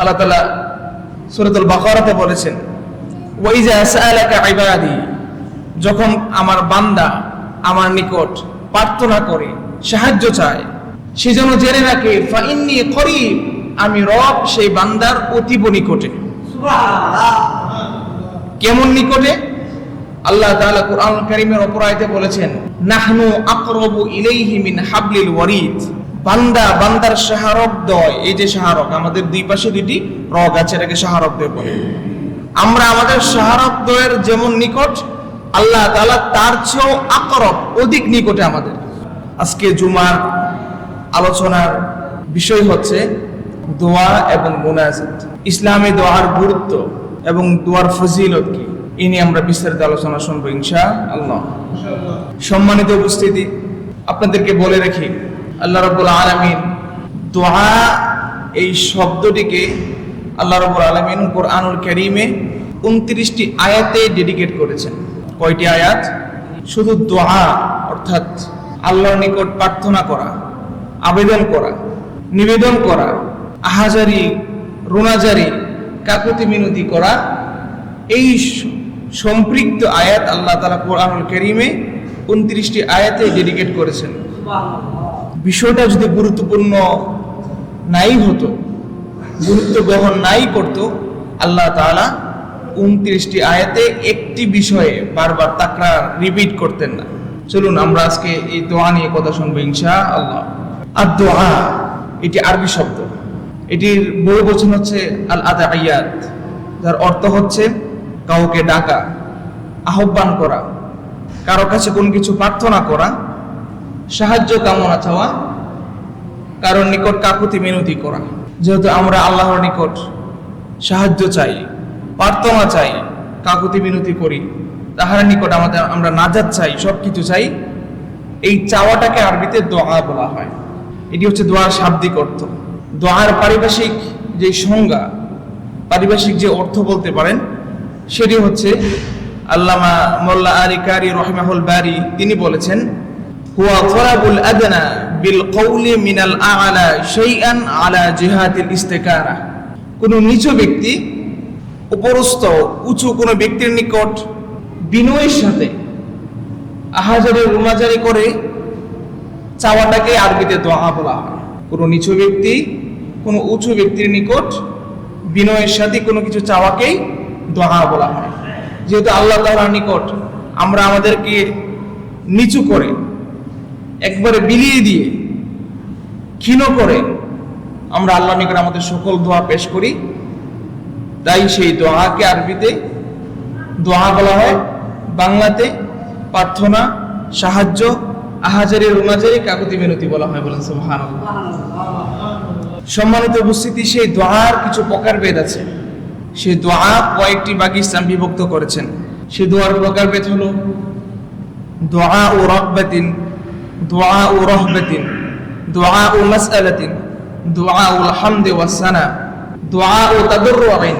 আল্লাহ তালা সুরতুল বাকারাতে বলেছেন ইবাদি যখন আমার বান্দা আমার নিকট প্রার্থনা করে সাহায্য চায় সে যেন জেনে রাখে ফাইন্নি করিব আমি রব সেই বান্দার অতীব নিকটে। কেমন নিকটে? আল্লাহ তাআলা কোরআন কারীমের অপর আয়াতে বলেছেন নাহনু আকরাবু ইলাইহি মিন হাবলিল ওয়ারিদ বান্দা, বান্দার শাহারক দয়, এই যে শাহারক, আমাদের দুই পাশে দুইটি রগ আছে, এটাকে শাহারক দয় বলে। আমরা আমাদের শাহারক দয়ের যেমন নিকট, আল্লাহ তাআলা তার চেয়েও আকরব, অধিক নিকটে আমাদের। আজকে জুমার আলোচনার বিষয় হচ্ছে দোয়া এবং মোনাজাত। ইসলামে দোয়ার গুরুত্ব এবং দোয়ার ফজিলত কি? এ নিয়ে আমরা বিস্তারিত আলোচনা শুনব ইনশা আল্লাহ সম্মানিত উপস্থিতি, আপনাদেরকে বলে রাখি আল্লাহ রবুল আলমিন দোয়া এই শব্দটিকে আল্লাহ রবুল আলমিন কোরআনুল করিমে উনত্রিশটি আয়াতে ডেডিকেট করেছেন। কয়টি আয়াত? শুধু দোয়া, অর্থাৎ আল্লাহর নিকট প্রার্থনা করা, আবেদন করা, নিবেদন করা, আহাজারি, রোনাজারি, কাকুতি মিনতি করা, এই সম্পৃক্ত আয়াত আল্লাহ তালা কোরআনুল করিমে উনত্রিশটি আয়াতে ডেডিকেট করেছেন। বিষয়টা যদি গুরুত্বপূর্ণ নাই হতো, গুরুত্ব গ্রহণ নাই করত, আল্লাহ তাআলা উনত্রিশটি আয়াতে একটি বিষয়ে বারবার তাকরার রিপিট করতেন না। চলুন আমরা আজকে এই দোয়া নিয়ে কথা শুনব ইনশা আল্লাহ আর দোয়া এটি আরবি শব্দ। এটির বহু বচন হচ্ছে আল আদা আয়াত যার অর্থ হচ্ছে কাউকে ডাকা, আহ্বান করা, কারও কাছে কোনো কিছু প্রার্থনা করা সাহায্য কামনা চাওয়া কারোর নিকট কাকুতি মিনতি করা। যেহেতু আমরা আল্লাহর নিকট সাহায্য চাই, প্রার্থনা চাই, কাকুতি মিনতি করি, তাহার নিকট আমাদের আমরা নাজাত চাই সব কিছু চাই, এই চাওয়াটাকে আরবিতে দোয়া বলা হয়। এটি হচ্ছে দোয়ার শাব্দিক অর্থ। দোয়ার পারিভাষিক যে সংজ্ঞা, পারিভাষিক যে অর্থ বলতে পারেন, সেটি হচ্ছে আল্লামা মোল্লা আলী কারি রহমাহুল বারি, তিনি বলেছেন হুয়া বিল কৌলি মিনাল আলা আলা নিচু ব্যক্তি, উপরস্থ, উঁচু কোনো ব্যক্তির নিকট বিনয়ের সাথে আহাজারে, রুমাজারি করে চাওয়াটাকে আরবিতে দোয়া বলা হয়। কোনো নিচু ব্যক্তি, কোনো উঁচু ব্যক্তির নিকট বিনয়ের সাথে কোনো কিছু চাওয়াকেই দোয়া বলা হয়। যেহেতু আল্লাহ তাআলার নিকট আমরা আমাদেরকে নিচু করে একবারে বিলিয়ে দিয়ে ক্ষীণ করে আমরা আল্লাহ নিকট আমাদের সকল দোয়া পেশ করি। তাই সেই দোয়াকে আরবিতে দোয়া বলা হয়। বাংলাতে প্রার্থনা, সাহায্য, আহাজারি, রুমাজারি, কাকুতি, মিনতি বলা হয় বলেন সুবহান সম্মানিত উপস্থিতি, সেই দোয়ার কিছু প্রকার প্রকারভেদ আছে। সেই দোয়া কয়েকটি বাকি ইসলাম বিভক্ত করেছেন। সেই দোয়ার প্রকারভেদ হলো, দোয়া ও রহবাতিন দোয়া ও রহবাতিন দোয়া ও মাসআলাতিন দোয়া ও হামদে ওয়াসানা দোয়া ও তাদরুআইন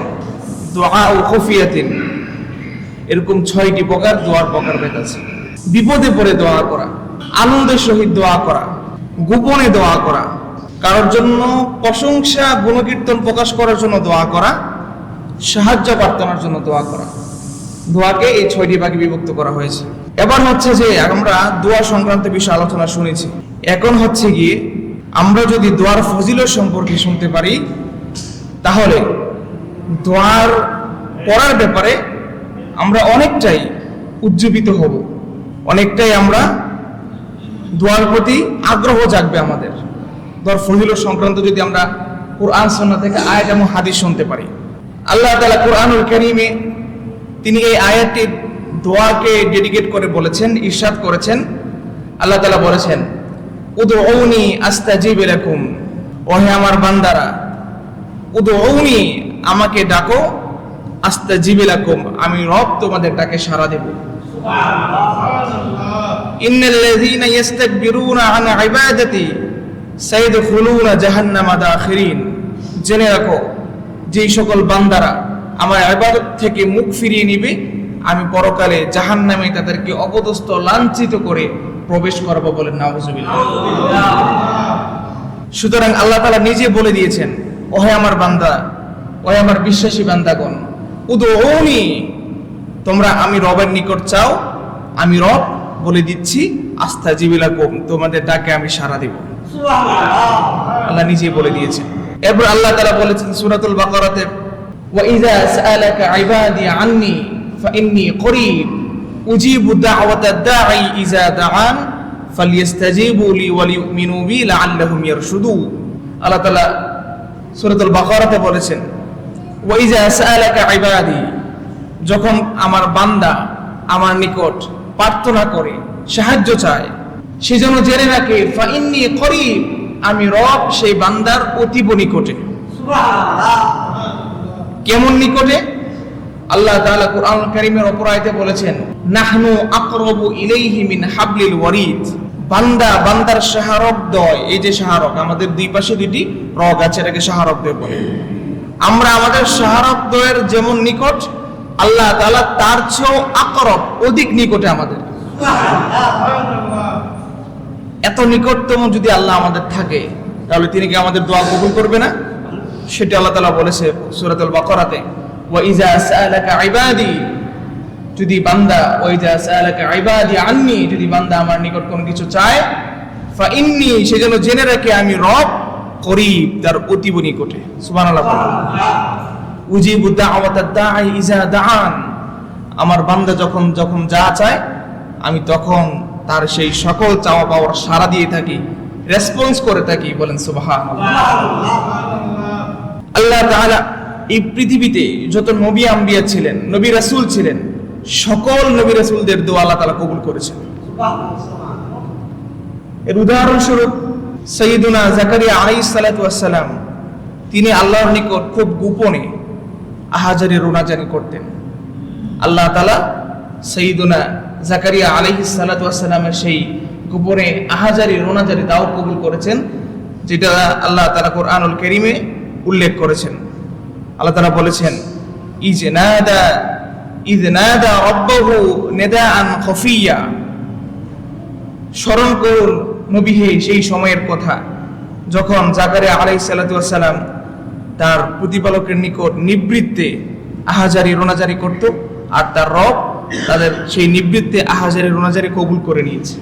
দোয়া ও খুফিয়াতিন। এরকম ছয়টি প্রকার দোয়ার প্রকারভেদ আছে। বিপদে পড়ে দোয়া করা আনন্দের সহিত দোয়া করা, গোপনে দোয়া করা, কারোর জন্য প্রশংসা, গুণকীর্তন প্রকাশ করার জন্য দোয়া করা, সাহায্য প্রার্থনার জন্য দোয়া করা। দোয়াকে এই ছয়টি ভাগে বিভক্ত করা হয়েছে। এবার হচ্ছে যে আমরা দোয়া সংক্রান্ত বিষয়ে আলোচনা শুনেছি। এখন হচ্ছে গিয়ে আমরা যদি দোয়ার ফজিলত সম্পর্কে শুনতে পারি, তাহলে দোয়ার পড়ার ব্যাপারে আমরা অনেকটাই উজ্জীবিত হব। অনেকটাই আমরা দোয়ার প্রতি আগ্রহ জাগবে আমাদের। দর ফজিলত সংক্রান্ত যদি আমরা কোরআন সন্না থেকে আয়াত এবং হাদিস শুনতে পারি। আল্লাহ তাআলা কোরআনুল কারীমে তিনি এই আয়াতটি দোয়াকে ডেডিকেট করে বলেছেন ইরশাদ করেছেন। আল্লাহ তালা বলেছেন উদউনি আস্তাজিব লাকুম ওহে আমার বান্দারা উদ উদউনি আমাকে ডাকো আস্তাজিব লাকুম আমি রব তোমাদের ডাকে সাড়া দেব। ইন্নাল্লাযীনা ইস্তাকবিরুনা আন ইবাদাতি সাইদখুলুনা জাহান্নামা দাখিরিন। জেনে রাখো যেই সকল বান্দারা আমার ইবাদত থেকে মুখ ফিরিয়ে নিবে। আমি পরকালে জাহান্নামে তাদেরকে অপদস্থ লাঞ্ছিত করে প্রবেশ করব বলে নাউজুবিল্লাহ। সুতরাং আল্লাহ তালা নিজে বলে দিয়েছেন ওহে আমার বান্দা ওই আমার বিশ্বাসী বান্দাগণ উদৌনি তোমরা আমি রবের নিকট চাও আমি রব বলে দিচ্ছি আস্থা জিবিলা কম তোমাদের ডাকে আমি সাড়া দেব। আল্লাহ নিজে বলে দিয়েছেন। এরপর আল্লাহ তাআলা বলেছেন সূরাতুল বাকারাতে সাআলাকা ইবাদি আন্নি ফাইন্নী করিব উজিবু দাওয়াতাদ দাঈ ইযা দাআন ফালইস্তাজিবু লি ওয়া লিউমিনু বি লাআল্লাহুম ইয়ারশুদুন আল্লাহ তাআলা সূরাতুল বাকারাতে বলেছেন ওয়া ইযা সাআলাকা ইবাদি যখন আমার বান্দা আমার নিকট প্রার্থনা করে, সাহায্য চায়, সে যেন জেনে রাখে, ফাইন্নি করিব, আমি রব সেই বান্দার অতীব নিকটে। কেমন নিকটে? আল্লাহ তাআলা কুরআন কারীমের অপর বলেছেন, নাহনু আকরাবু ইলাইহি মিন হাবলিল ওয়ারিদ। বান্দা, বান্দার শাহারক দয়, এই যে শাহারক আমাদের দুই পাশে দুটি রগ আছে, এটাকে শাহারক দয় বলে। আমরা আমাদের শাহারক দয়ের যেমন নিকট, আল্লাহ তাআলা তার চেয়েও আকরব অধিক নিকটে আমাদের। এত নিকটতম যদি আল্লাহ আমাদের থাকে, তাহলে তিনি কি আমাদের দোয়া কবুল করবে না? সেটা আল্লাহ তালা বলেছে সূরাতুল বাকারাতে, ওয়া ইজা সাআলাকা ইবাদি যদি বান্দা, ওয়া ইজা সাআলাকা ইবাদি আন্নি যদি বান্দা আমার নিকট কিছু চায় ফা ইন্নি সে যেন জেনে রাখে আমি রব করিব তার অতীব নিকটে সুবহানাল্লাহ। উজিবু দাওয়াতাদ দাঈ ইজা দাআন আমার বান্দা যখন যখন যা চায়, আমি তখন তার সেই সকল চাওয়া পাওয়ার সাড়া দিয়ে থাকি রেসপন্স করে থাকি, বলেন সুবহানাল্লাহ আল্লাহ তাআলা এই পৃথিবীতে যত নবী আম্বিয়া ছিলেন, নবী রাসূল ছিলেন, সকল নবী রাসুলদের দোয়া আল্লাহ তাআলা কবুল করেছেন। এর উদাহরণস্বরূপ সৈয়দুনা জাকারিয়া আলাইহিস সালাতু ওয়াসসালাম তিনি আল্লাহর নিকট খুব গোপনে আহাজারি রোনাজানি করতেন। আল্লাহ তাআলা সৈয়দুনা জাকারিয়া আলাইহিস সালাতু ওয়াসসালামের সেই গোপনে আহাজারি রোনাজারি দাও কবুল করেছেন, যেটা আল্লাহ তাআলা কোরআনুল কারীমে উল্লেখ করেছেন। আল্লাহ তাআলা বলেছেন ইজ নাদা ইজ নাদা রাব্বাহু নিদাআন স্মরণ করুন নবী হে সেই সময়ের কথা, যখন জাকারিয়া ওয়াসসালাম তার প্রতিপালকের নিকট নিবৃত্তে আহাজারি রোনাজারি করত আর তার রব তাদের সেই নিবৃত্তে আহাজারি রোনাজারি কবুল করে নিয়েছে।